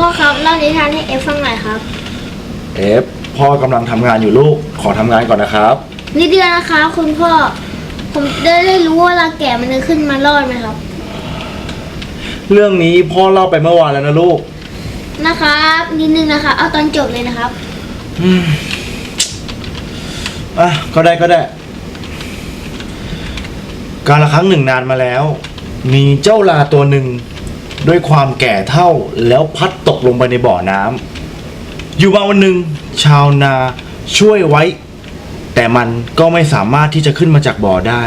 พ่อครับเล่านิทานให้เอฟฟังหน่อยครับ เอฟพ่อกำลังทำงานอยู่ลูกขอทำงานก่อนนะครับ นิดเดียวนะคะ คุณพ่อ ผมได้ได้รู้ว่าเวลาแก่มันจะขึ้นมารอดไหมครับ เรื่องนี้พ่อเล่าไปเมื่อวานแล้วนะลูกนะครับนิดนึงนะคะเอาตอนจบเลยนะครับอะก็ได้ก็ได้ การละครั้งหนึ่งนานมาแล้ว มีเจ้าลาตัวหนึ่ง ด้วยความแก่เท่าแล้วพัดตกลงไปในบ่อน้ำอยู่มาวันหนึ่งชาวนาช่วยไว้ แต่มันก็ไม่สามารถที่จะขึ้นมาจากบ่อได้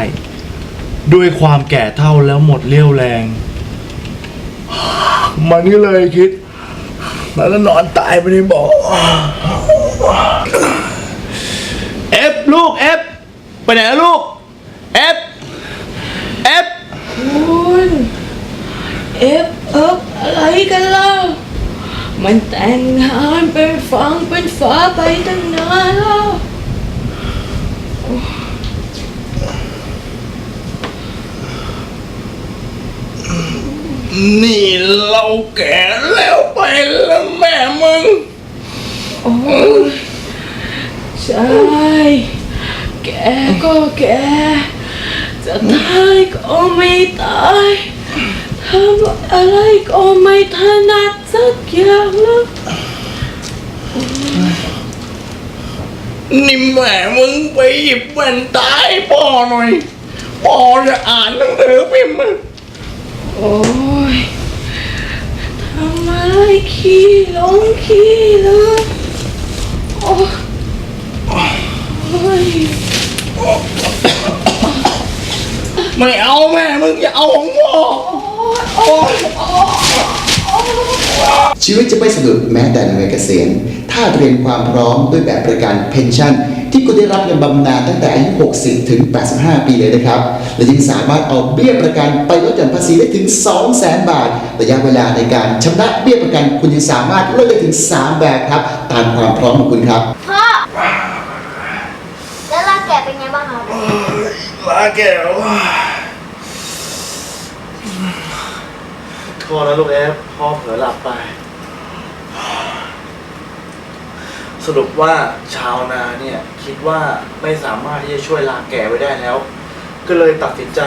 ด้วยความแก่เท่าแล้วหมดเรี่ยวแรง มันก็เลยคิดแล้วก็นอนตายไปในบ่อเอฟลูกเอฟไปไหนแล้วลูกเอฟเอฟคุณ เอฟเอฟอะไรกันล่ะมันแต่งงานเป็นฟังเป็นฝาไปตั้งนานแล้วนี่เราแก่แล้วไปแล้วแม่มึง โอ้ยใช่ แกก็แก จะตายก็ไม่ตาย ทำอะไรก็ไม่ถนัดสักอย่างเลยนี่แม่มึงไปหยิบแว่นตาให้พ่อหน่อยพ่อจะอ่านหนังสือพิมพ์ โอ้ยทำอะไรขี้หลงขี้เลยโอ้ยโอ้ยไม่เอาแม่มึงอย่าเอาของพ่อ ชีวิตจะไม่สนุกแม้แต่ในวัยเกษียณถ้าเตรียมความพร้อมด้วยแบบประกันเพนชั่น ที่คุณได้รับเงินบำนาญตั้งแต่อายุ 60 ถึง 85 ปีเลยนะครับ และยังสามารถเอาเบี้ยประกันไปลดหย่อนภาษีได้ถึง 200,000 บาท ระยะเวลาในการชำระเบี้ยประกัน คุณยังสามารถเลือกได้ถึง 3 แบบครับ ตามความพร้อมของคุณครับ พ่อ แล้วลาแก่เป็นไงบ้างครับ ลาแก้ว โทษนะลูกเอฟพ่อเผลอหลับไป สรุปว่าชาวนาเนี่ย คิดว่าไม่สามารถที่จะช่วยลาแก่ไว้ได้แล้ว ก็เลยตัดสินใจ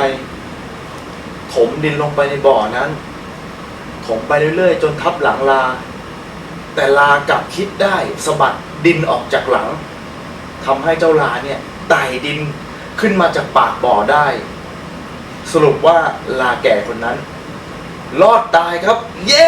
ถมดินลงไปในบ่อนั้น ถมไปเรื่อยๆ จนทับหลังลา แต่ลากลับคิดได้สะบัดดินออกจากหลังทำให้เจ้าลาเนี่ยไต่ดินขึ้นมาจากปากบ่อได้ สรุปว่าลาแก่คนนั้น รอดตายครับ เย้